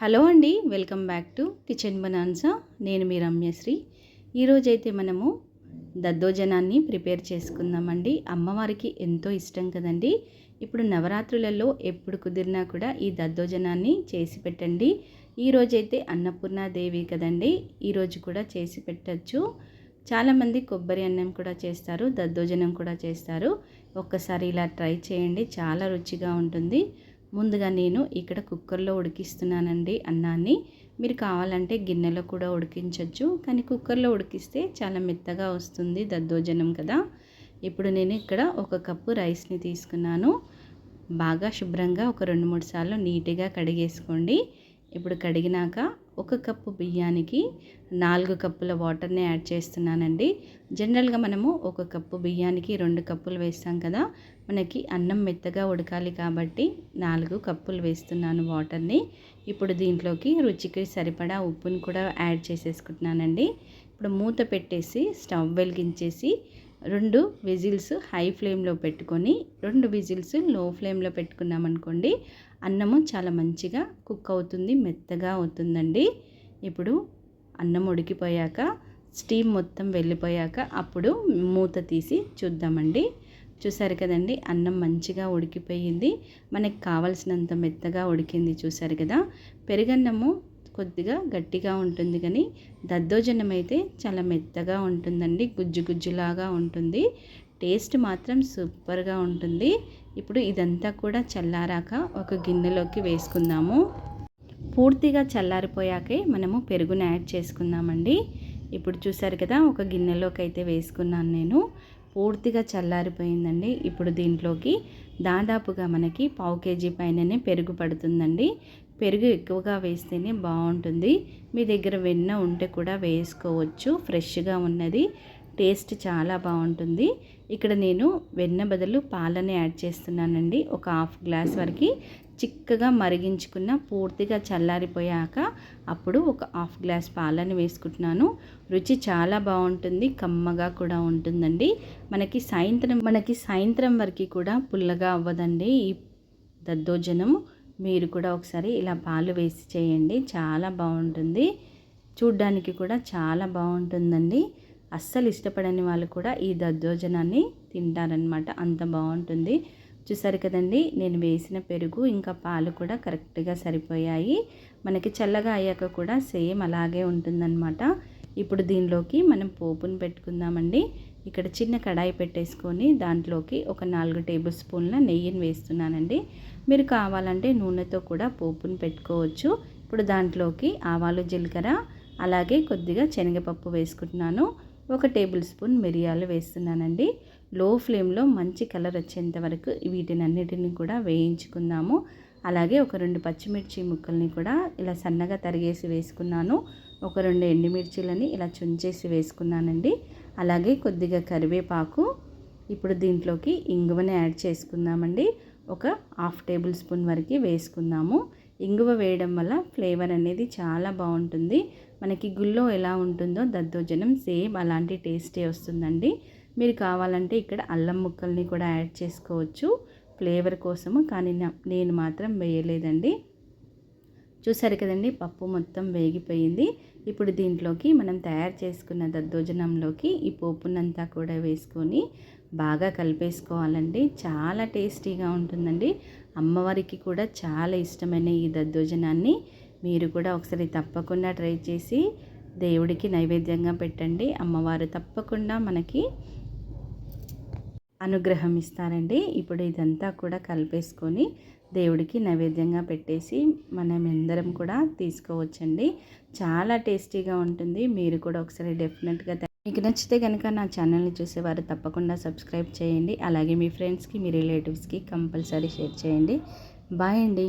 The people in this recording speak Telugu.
హలో అండి వెల్కమ్ బ్యాక్ టు కిచెన్ బనాన్సా. నేను మీ రమ్యశ్రీ. ఈరోజైతే మనము దద్దోజనాన్ని ప్రిపేర్ చేసుకుందామండి. అమ్మవారికి ఎంతో ఇష్టం కదండి. ఇప్పుడు నవరాత్రులలో ఎప్పుడు కుదిరినా కూడా ఈ దద్దోజనాన్ని చేసి పెట్టండి. ఈరోజైతే అన్నపూర్ణాదేవి కదండి ఈరోజు కూడా చేసి పెట్టచ్చు. చాలామంది కొబ్బరి అన్నం కూడా చేస్తారు దద్దోజనం కూడా చేస్తారు. ఒక్కసారి ఇలా ట్రై చేయండి చాలా రుచిగా ఉంటుంది. ముందుగా నేను ఇక్కడ కుక్కర్లో ఉడికిస్తున్నానండి అన్నాన్ని. మీరు కావాలంటే గిన్నెలో కూడా ఉడికించవచ్చు కానీ కుక్కర్లో ఉడికిస్తే చాలా మెత్తగా వస్తుంది దద్దోజనం కదా. ఇప్పుడు నేను ఇక్కడ ఒక కప్పు రైస్ని తీసుకున్నాను. బాగా శుభ్రంగా ఒక రెండు మూడు సార్లు నీట్గా కడిగేసుకోండి. ఇప్పుడు కడిగినాక ఒక కప్పు బియ్యానికి నాలుగు కప్పుల వాటర్ని యాడ్ చేస్తున్నానండి. జనరల్గా మనము ఒక కప్పు బియ్యానికి రెండు కప్పులు వేస్తాం కదా మనకి అన్నం మెత్తగా ఉడకాలి కాబట్టి నాలుగు కప్పులు వేస్తున్నాను వాటర్ని. ఇప్పుడు దీంట్లోకి రుచికి సరిపడా ఉప్పుని కూడా యాడ్ చేసేసుకుంటున్నానండి. ఇప్పుడు మూత పెట్టేసి స్టవ్ వెలిగించేసి రెండు విజిల్స్ హై ఫ్లేమ్లో పెట్టుకొని రెండు విజిల్స్లో ఫ్లేమ్లో పెట్టుకున్నామనుకోండి అన్నము చాలా మంచిగా కుక్ అవుతుంది మెత్తగా అవుతుందండి. ఇప్పుడు అన్నం ఉడికిపోయాక స్టీమ్ మొత్తం వెళ్ళిపోయాక అప్పుడు మూత తీసి చూద్దామండి. చూసారు కదండి అన్నం మంచిగా ఉడికిపోయింది. మనకి కావలసినంత మెత్తగా ఉడికింది చూసారు కదా. పెరుగన్నము కొద్దిగా గట్టిగా ఉంటుంది కానీ దద్దోజనం అయితే చాలా మెత్తగా ఉంటుందండి గుజ్జు గుజ్జులాగా ఉంటుంది. టేస్ట్ మాత్రం సూపర్గా ఉంటుంది. ఇప్పుడు ఇదంతా కూడా చల్లారాక ఒక గిన్నెలోకి వేసుకుందాము. పూర్తిగా చల్లారిపోయాకే మనము పెరుగును యాడ్ చేసుకుందామండి. ఇప్పుడు చూసారు కదా ఒక గిన్నెలోకి అయితే వేసుకున్నాను నేను. పూర్తిగా చల్లారిపోయిందండి. ఇప్పుడు దీంట్లోకి దాదాపుగా మనకి పావు కేజీ పైననే పెరుగు పడుతుందండి పెరుగు ఎక్కువగా వేస్తేనే బాగుంటుంది. మీ దగ్గర వెన్న ఉంటే కూడా వేసుకోవచ్చు ఫ్రెష్గా ఉన్నది. టేస్ట్ చాలా బాగుంటుంది. ఇక్కడ నేను వెన్న బదులు పాలని యాడ్ చేస్తున్నానండి. ఒక హాఫ్ గ్లాస్ వరకు చిక్కగా మరిగించుకున్న పూర్తిగా చల్లారిపోయాక అప్పుడు ఒక హాఫ్ గ్లాస్ పాలని వేసుకుంటున్నాను. రుచి చాలా బాగుంటుంది కమ్మగా కూడా ఉంటుందండి. మనకి సాయంత్రం మనకి సాయంత్రం వరకు కూడా పుల్లగా అవ్వదండి. ఈ దద్దోజనం మీరు కూడా ఒకసారి ఇలా పాలు వేసి చేయండి. చాలా బాగుంటుంది. చూడ్డానికి కూడా చాలా బాగుంటుందండి. అస్సలు ఇష్టపడని వాళ్ళు కూడా ఈ దద్దోజనాన్ని తింటారనమాట అంత బాగుంటుంది. చూసారు కదండి నేను వేసిన పెరుగు ఇంకా పాలు కూడా కరెక్ట్గా సరిపోయాయి. మనకి చల్లగా అయ్యాక కూడా సేమ్ అలాగే ఉంటుందన్నమాట. ఇప్పుడు దీనిలోకి మనం పోపును పెట్టుకుందామండి. ఇక్కడ చిన్న కడాయి పెట్టేసుకొని దాంట్లోకి ఒక నాలుగు టేబుల్ స్పూన్ల నెయ్యిని వేస్తున్నానండి. మీరు కావాలంటే నూనెతో కూడా పోపును పెట్టుకోవచ్చు. ఇప్పుడు దాంట్లోకి ఆవాలు జీలకర్ర అలాగే కొద్దిగా శనగపప్పు వేసుకుంటున్నాను. ఒక టేబుల్ స్పూన్ మిరియాలు వేస్తున్నానండి. లో ఫ్లేమ్లో మంచి కలర్ వచ్చేంత వరకు వీటినన్నిటిని కూడా వేయించుకుందాము. అలాగే ఒక రెండు పచ్చిమిర్చి ముక్కల్ని కూడా ఇలా సన్నగా తరిగేసి వేసుకున్నాను. ఒక రెండు ఎండుమిర్చీలని ఇలా చుంచేసి వేసుకున్నానండి. అలాగే కొద్దిగా కరివేపాకు ఇప్పుడు దీంట్లోకి ఇంగువని యాడ్ చేసుకుందామండి. ఒక హాఫ్ టేబుల్ స్పూన్ వరకు వేసుకుందాము. ఇంగువ వేయడం వల్ల ఫ్లేవర్ అనేది చాలా బాగుంటుంది. మనకి గుల్లో ఎలా ఉంటుందో దద్దోజనం సేమ్ అలాంటి టేస్టే వస్తుందండి. మీరు కావాలంటే ఇక్కడ అల్లం ముక్కల్ని కూడా యాడ్ చేసుకోవచ్చు. ఫ్లేవర్ కోసము కానీ నేను మాత్రం వేయలేదండి. చూసారు కదండి పప్పు మొత్తం వేగిపోయింది. ఇప్పుడు దీంట్లోకి మనం తయారు చేసుకున్న దద్దోజనంలోకి ఈ పోపునంతా కూడా వేసుకొని బాగా కలిపేసుకోవాలండి. చాలా టేస్టీగా ఉంటుందండి. అమ్మవారికి కూడా చాలా ఇష్టమైన ఈ దద్దోజనాన్ని మీరు కూడా ఒకసారి తప్పకుండా ట్రై చేసి దేవుడికి నైవేద్యంగా పెట్టండి. అమ్మవారు తప్పకుండా మనకి అనుగ్రహం ఇస్తారండి. ఇప్పుడు ఇదంతా కూడా కలిపేసుకొని దేవుడికి నైవేద్యంగా పెట్టేసి మనం అందరం కూడా తీసుకోవచ్చండి. చాలా టేస్టీగా ఉంటుంది. మీరు కూడా ఒకసారి డెఫినెట్గా మీకు నచ్చితే కనుక నా ఛానల్ని చూసేవారు తప్పకుండా సబ్స్క్రైబ్ చేయండి. అలాగే మీ ఫ్రెండ్స్కి మీ రిలేటివ్స్కి కంపల్సరీ షేర్ చేయండి. బాయ్ అండి.